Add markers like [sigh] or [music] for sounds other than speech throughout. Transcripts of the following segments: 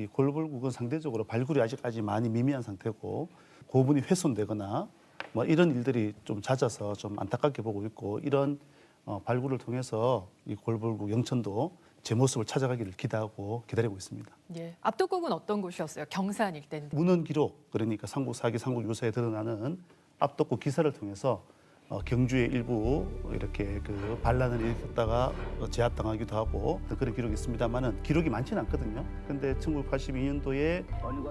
이 골불국은 상대적으로 발굴이 아직까지 많이 미미한 상태고 고분이 훼손되거나 뭐 이런 일들이 좀 잦아서 좀 안타깝게 보고 있고 이런 어, 발굴을 통해서 이 골불국 영천도 제 모습을 찾아가기를 기대하고 기다리고 있습니다. 예. 압도국은 어떤 곳이었어요? 경산 일대인데. 문헌 기록 그러니까 삼국 사기 삼국 유사에 드러나는 압독국 기사를 통해서 어, 경주의 일부 이렇게 그 반란을 일으켰다가 어, 제압당하기도 하고 그런 기록이 있습니다만은 기록이 많지는 않거든요. 근데 1982년도에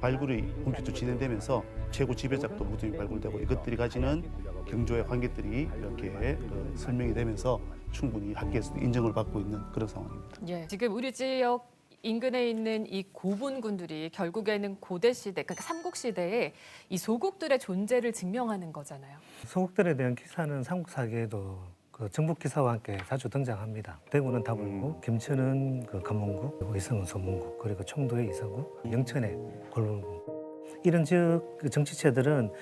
발굴이 본격적으로 진행되면서 최고 지배작도 무덤이 발굴되고 이것들이 가지는 경조의 관계들이 이렇게 그 설명이 되면서 충분히 학계에서도 인정을 받고 있는 그런 상황입니다. 예. 지금 우리 지역 인근에 있는 이 고분군들이 결국에는 고대 시대, 그러니까 삼국 시대에 이 소국들의 존재를 증명하는 거잖아요. 소국들에 대한 기사는 삼국사기에도 그 정복 기사와 함께 자주 등장합니다. 대구는 다불국, 김천은 그 감문국, 이성은 소문국, 그리고 청도의 이성국, 영천의 골문국. 이런 지역 그 정치체들은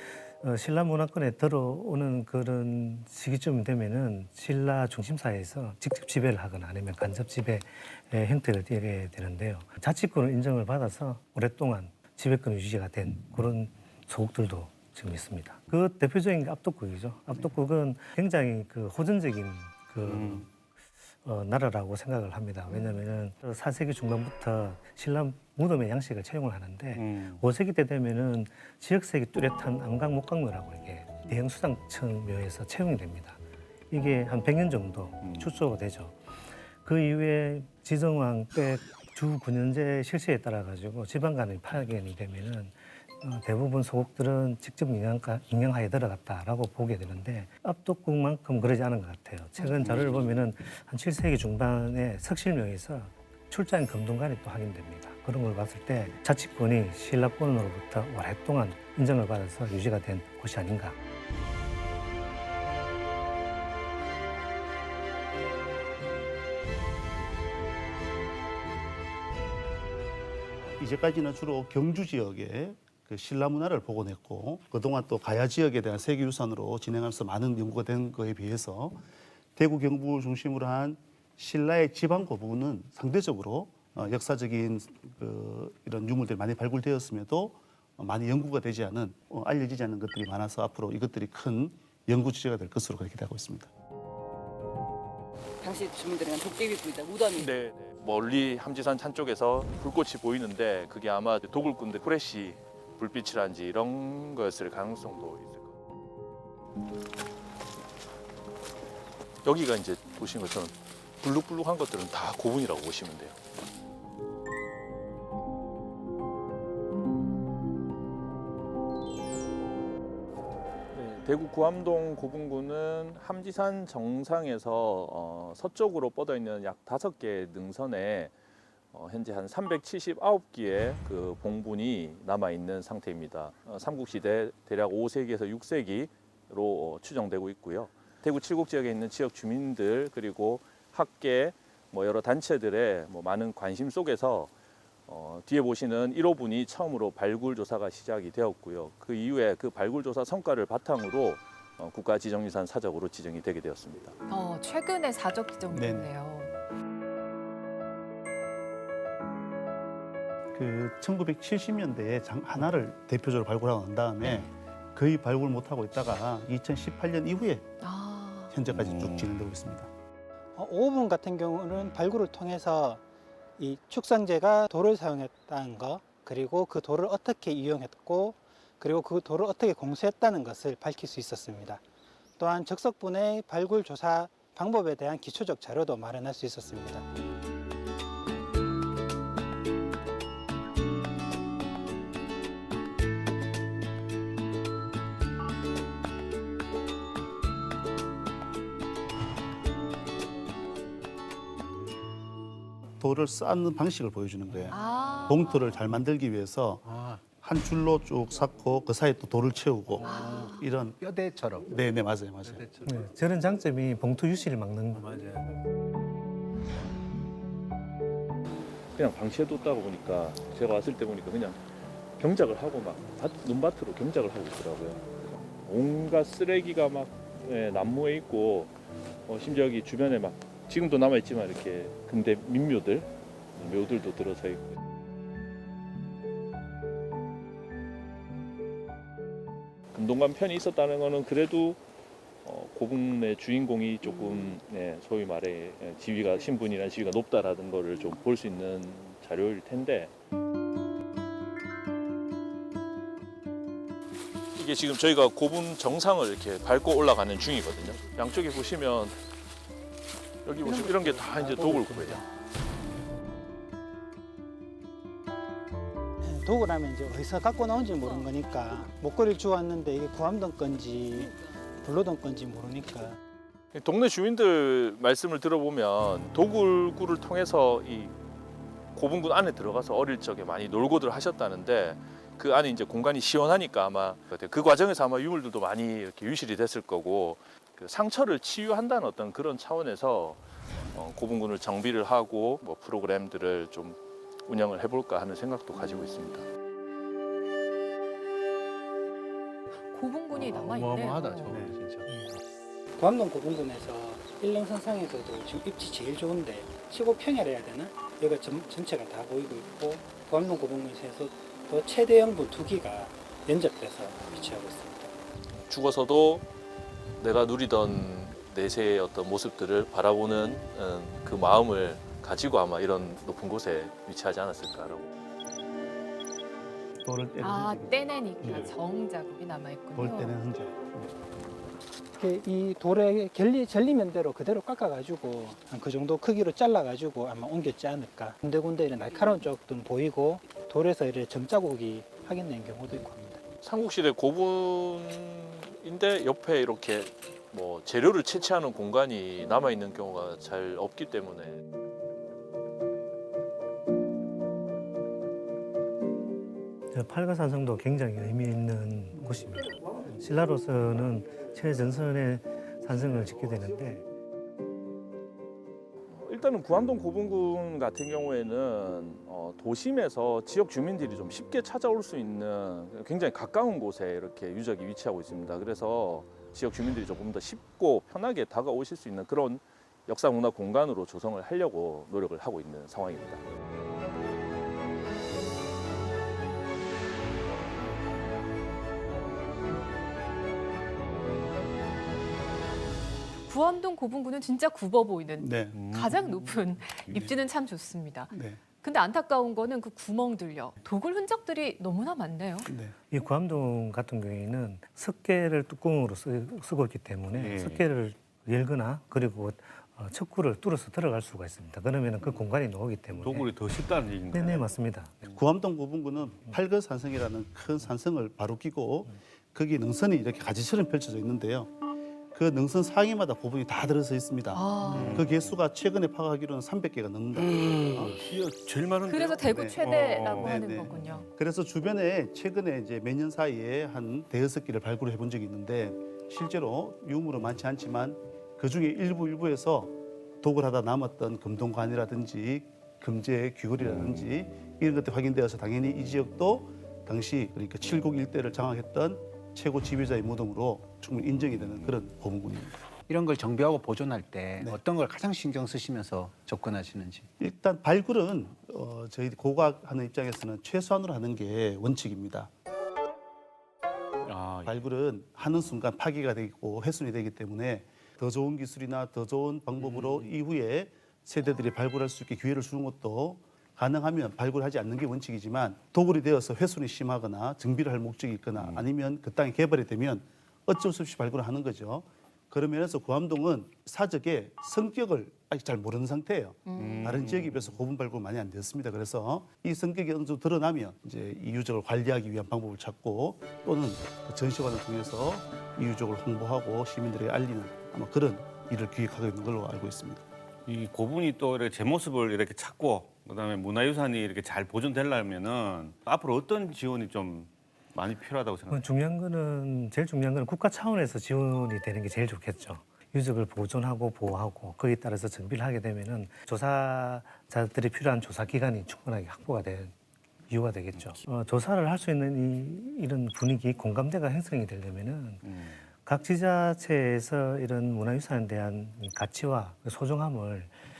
어, 신라 문화권에 들어오는 그런 시기쯤 되면은 신라 중심사에서 직접 지배를 하거나 아니면 간접 지배의 형태를 띠게 되는데요. 자치권을 인정을 받아서 오랫동안 지배권 유지가 된 그런 소국들도 지금 있습니다. 그 대표적인 게 압독국이죠. 압독국은 굉장히 그 호전적인 그 어, 나라라고 생각을 합니다. 왜냐하면 4세기 중반부터 신라 무덤의 양식을 채용을 하는데 5세기 때 되면은 지역색이 뚜렷한 안강 목강묘라고 이게 대형 수당층 묘에서 채용이 됩니다. 이게 한 100년 정도 추수가 되죠. 그 이후에 지정왕 때 주 9년제 실시에 따라 가지고 지방 간의 파견이 되면은 어, 대부분 소국들은 직접 인양가, 인양하에 들어갔다라고 보게 되는데 압독국만큼 그러지 않은 것 같아요. 최근 자료를 보면은 한 7세기 중반에 석실명에서 출자인 금동관이 또 확인됩니다. 그런 걸 봤을 때 자치권이 신라권으로부터 오랫동안 인정을 받아서 유지가 된 곳이 아닌가. 이제까지는 주로 경주 지역의 그 신라 문화를 복원했고 그동안 또 가야 지역에 대한 세계유산으로 진행하면서 많은 연구가 된 거에 비해서 대구 경북을 중심으로 한 신라의 지방 거부는 상대적으로 어, 역사적인 그 이런 유물들이 많이 발굴되었음에도 어, 많이 연구가 되지 않은 어, 알려지지 않은 것들이 많아서 앞으로 이것들이 큰 연구 주제가 될 것으로 그렇게 기대하고 있습니다. 당시 주민들은 도깨비 부이다 무덤이 네, 네. 멀리 함지산 산 쪽에서 불꽃이 보이는데 그게 아마 도굴꾼들 후레쉬 불빛이란지 이런 거였을 가능성도 있을 것 같아요. 여기가 이제 보시는 것처럼 불룩불룩한 것들은 다 고분이라고 보시면 돼요. 네, 대구 구암동 고분군은 함지산 정상에서 어, 서쪽으로 뻗어 있는 약 다섯 개의 능선에 어, 현재 한 379개의 그 봉분이 남아 있는 상태입니다. 어, 삼국시대 대략 5세기에서 6세기로 어, 추정되고 있고요. 대구 칠곡 지역에 있는 지역 주민들 그리고 학계 뭐 여러 단체들의 뭐 많은 관심 속에서 어, 뒤에 보시는 1호분이 처음으로 발굴 조사가 시작이 되었고요. 그 이후에 그 발굴 조사 성과를 바탕으로 어, 국가 지정유산 사적으로 지정이 되게 되었습니다. 어, 최근에 사적 지정됐네요. 그 1970년대에 장 하나를 대표적으로 발굴하고 난 다음에 거의 발굴 못 하고 있다가 2018년 이후에 아, 현재까지 쭉 진행되고 있습니다. 어, 5분 같은 경우는 발굴을 통해서 이 축상제가 돌을 사용했다는 거 그리고 그 돌을 어떻게 이용했고 그리고 그 돌을 어떻게 공수했다는 것을 밝힐 수 있었습니다. 또한 적석분의 발굴 조사 방법에 대한 기초적 자료도 마련할 수 있었습니다. 돌을 쌓는 방식을 보여주는 거예요. 아. 봉투를 잘 만들기 위해서 한 줄로 쭉 쌓고 그 사이에 또 돌을 채우고 이런 뼈대처럼. 네 네 맞아요 맞아요. 네, 저런 장점이 봉투 유실을 막는 그냥 방치해 뒀다고 보니까 제가 왔을 때 보니까 그냥 경작을 하고 막 밭- 눈밭으로 경작을 하고 있더라고요. 온갖 쓰레기가 막 예, 난무해 있고 어, 심지어 여기 주변에 막 지금도 남아있지만 이렇게 근대 민묘들, 묘들도 들어서 있고. 금동관 편이 있었다는 거는 그래도 어, 고분의 주인공이 조금 음. 네, 소위 말해 예, 지위가 신분이란 지위가 높다라는 거를 좀 볼 수 있는 자료일 텐데. 이게 지금 저희가 고분 정상을 이렇게 밟고 올라가는 중이거든요. 양쪽에 보시면 여기 보시면 이런 게 다 이제 도굴 구예요. 도구라면 이제 어디서 갖고 나온지 모르는 거니까 목걸이를 주웠는데 이게 구암동 건지 불로동 건지 모르니까 동네 주민들 말씀을 들어보면 도굴구를 통해서 이 고분군 안에 들어가서 어릴 적에 많이 놀고들 하셨다는데 그 안에 이제 공간이 시원하니까 아마 그 과정에서 아마 유물들도 많이 이렇게 유실이 됐을 거고 그 상처를 치유한다는 어떤 그런 차원에서 어, 고분군을 정비를 하고 뭐 프로그램들을 좀 운영을 해볼까 하는 생각도 가지고 있습니다. 고분군이 남아 있네요. 어마어마하다 저거 진짜. 구암동 고분군에서 일릉선상에서도 지금 입지 제일 좋은데 15평이라 해야 되나? 여기가 전, 전체가 다 보이고 있고 구암동 고분군에서 또 최대형부 두 기가 연접돼서 위치하고 있습니다. 죽어서도 내가 누리던 내세의 어떤 모습들을 바라보는 음, 그 마음을 가지고 아마 이런 높은 곳에 위치하지 않았을까라고. 돌을 떼는 아 흔적이 떼내니까 네. 정 자국이 남아 있군요. 돌 떼는 흔적. 이렇게 이 돌의 결리 전리면대로 그대로 깎아가지고 한 그 정도 크기로 잘라가지고 아마 옮겼지 않을까. 군데군데 이런 날카로운 쪽도 보이고 돌에서 이렇게 점자국이 확인된 경우도 있고 합니다. 삼국시대 고분 인데 옆에 이렇게 뭐 재료를 채취하는 공간이 남아 있는 경우가 잘 없기 때문에 저 팔가산성도 굉장히 의미 있는 곳입니다. 신라로서는 최전선의 산성을 짓게 되는데 일단은 구암동 고분군 같은 경우에는 어, 도심에서 지역 주민들이 좀 쉽게 찾아올 수 있는 굉장히 가까운 곳에 이렇게 유적이 위치하고 있습니다. 그래서 지역 주민들이 조금 더 쉽고 편하게 다가오실 수 있는 그런 역사 문화 공간으로 조성을 하려고 노력을 하고 있는 상황입니다. 구암동 고분군은 진짜 굽어 보이는 네. 가장 높은 입지는 참 좋습니다. 네. 근데 안타까운 거는 그 구멍들요. 도굴 흔적들이 너무나 많네요. 네. 이 구암동 같은 경우에는 석계를 뚜껑으로 쓰, 고 있기 때문에 예. 석계를 열거나 그리고 어, 척구를 뚫어서 들어갈 수가 있습니다. 그러면 그 공간이 나오기 때문에 도굴이 더 쉽다는 얘기인가요? 네네 맞습니다. 구암동 고분군은 팔거 산성이라는 큰 산성을 바로 끼고 거기 능선이 이렇게 가지처럼 펼쳐져 있는데요. 그 능선 상위마다 고분이 다 들어서 있습니다. 아, 그 개수가 최근에 파악하기로는 300개가 넘는다. 어? 이거 제일 많은데. 그래서 대구 네. 최대라고 어, 하는 네, 네. 거군요. 그래서 주변에 최근에 이제 몇 년 사이에 한 대여섯 개를 발굴해 본 적이 있는데 실제로 유물은 많지 않지만 그 중에 일부 일부에서 도굴하다 남았던 금동관이라든지 금제 귀걸이라든지 이런 것들이 확인되어서 당연히 이 지역도 당시 그러니까 칠곡 일대를 장악했던 최고 지배자의 무덤으로 충분히 인정이 되는 그런 고문군입니다. 이런 걸 정비하고 보존할 때 네. 어떤 걸 가장 신경 쓰시면서 접근하시는지. 일단 발굴은 어, 저희 고고학하는 입장에서는 최소한으로 하는 게 원칙입니다. 아, 발굴은 하는 순간 파기가 되고 훼손이 되기 때문에 더 좋은 기술이나 더 좋은 방법으로 이후에 세대들이 발굴할 수 있게 기회를 주는 것도 가능하면 발굴하지 않는 게 원칙이지만 도굴이 되어서 훼손이 심하거나 정비를 할 목적이 있거나 아니면 그 땅이 개발이 되면 어쩔 수 없이 발굴을 하는 거죠. 그런 면에서 구암동은 사적의 성격을 아직 잘 모르는 상태예요. 다른 지역에 비해서 고분 발굴 많이 안 됐습니다. 그래서 이 성격이 어느 정도 드러나면 이제 이 유적을 관리하기 위한 방법을 찾고 또는 그 전시관을 통해서 이 유적을 홍보하고 시민들에게 알리는 아마 그런 일을 기획하고 있는 걸로 알고 있습니다. 이 고분이 또 이렇게 제 모습을 이렇게 찾고 그다음에 문화유산이 이렇게 잘 보존되려면은 앞으로 어떤 지원이 좀 많이 필요하다고 어, 생각해요? 중요한 거는 제일 중요한 거는 국가 차원에서 지원이 되는 게 제일 좋겠죠. 유적을 보존하고 보호하고 거기에 따라서 정비를 하게 되면은 조사자들이 필요한 조사 기간이 충분하게 확보가 될 이유가 되겠죠. 어, 조사를 할 수 있는 이, 이런 분위기, 공감대가 형성이 되려면은 음. 각 지자체에서 이런 문화유산에 대한 이 가치와 그 소중함을 어,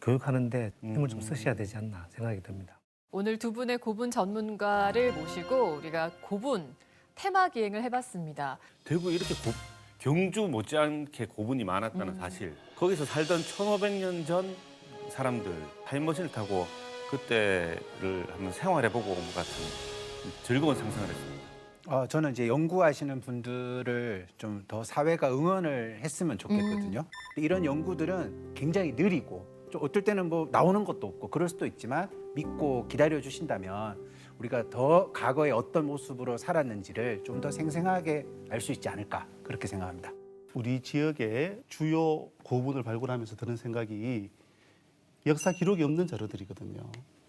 교육하는데 힘을 좀 쓰셔야 되지 않나 생각이 듭니다. 오늘 두 분의 고분 전문가를 모시고 우리가 고분 테마 기행을 해봤습니다. 대구 이렇게 고- 경주 못지않게 고분이 많았다는 음. 사실. 거기서 살던 1,500년 전 사람들 타임머신을 타고 그때를 한번 생활해보고 온 것 같은 즐거운 상상을 했습니다. 어, 저는 이제 연구하시는 분들을 좀 더 사회가 응원을 했으면 좋겠거든요. 이런 연구들은 굉장히 느리고 좀 어떨 때는 뭐 나오는 것도 없고 그럴 수도 있지만 믿고 기다려 주신다면 우리가 더 과거에 어떤 모습으로 살았는지를 좀 더 생생하게 알 수 있지 않을까 그렇게 생각합니다. 우리 지역의 주요 고분을 발굴하면서 드는 생각이 역사 기록이 없는 자료들이거든요.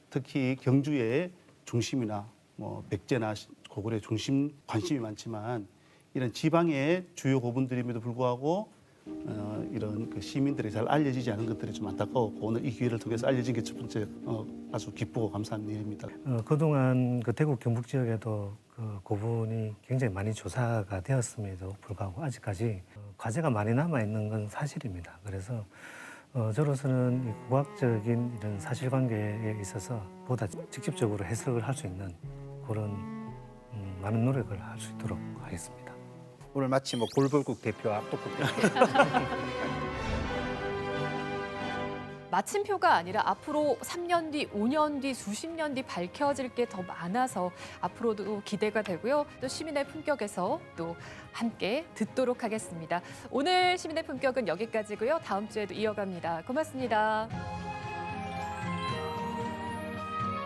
특히 경주의 중심이나 뭐 백제나 시- 고구려의 중심 관심이 많지만 이런 지방의 주요 고분들임에도 불구하고 어, 이런 그 시민들이 잘 알려지지 않은 것들이 좀 안타까웠고 오늘 이 기회를 통해서 알려진 게 첫 번째 어, 아주 기쁘고 감사한 일입니다. 어, 그동안 그 대구 경북 지역에도 그 고분이 굉장히 많이 조사가 되었음에도 불구하고 아직까지 어, 과제가 많이 남아 있는 건 사실입니다. 그래서 어, 저로서는 이 과학적인 이런 사실관계에 있어서 보다 직접적으로 해석을 할 수 있는 그런 음, 많은 노력을 할 수 있도록 하겠습니다. 오늘 마치 뭐 골벌국 대표와 압독국 대표 [laughs] 마침표가 아니라 앞으로 3년 뒤, 5년 뒤, 수십 년 뒤 밝혀질 게 더 많아서 앞으로도 기대가 되고요. 또 시민의 품격에서 또 함께 듣도록 하겠습니다. 오늘 시민의 품격은 여기까지고요. 다음 주에도 이어갑니다. 고맙습니다.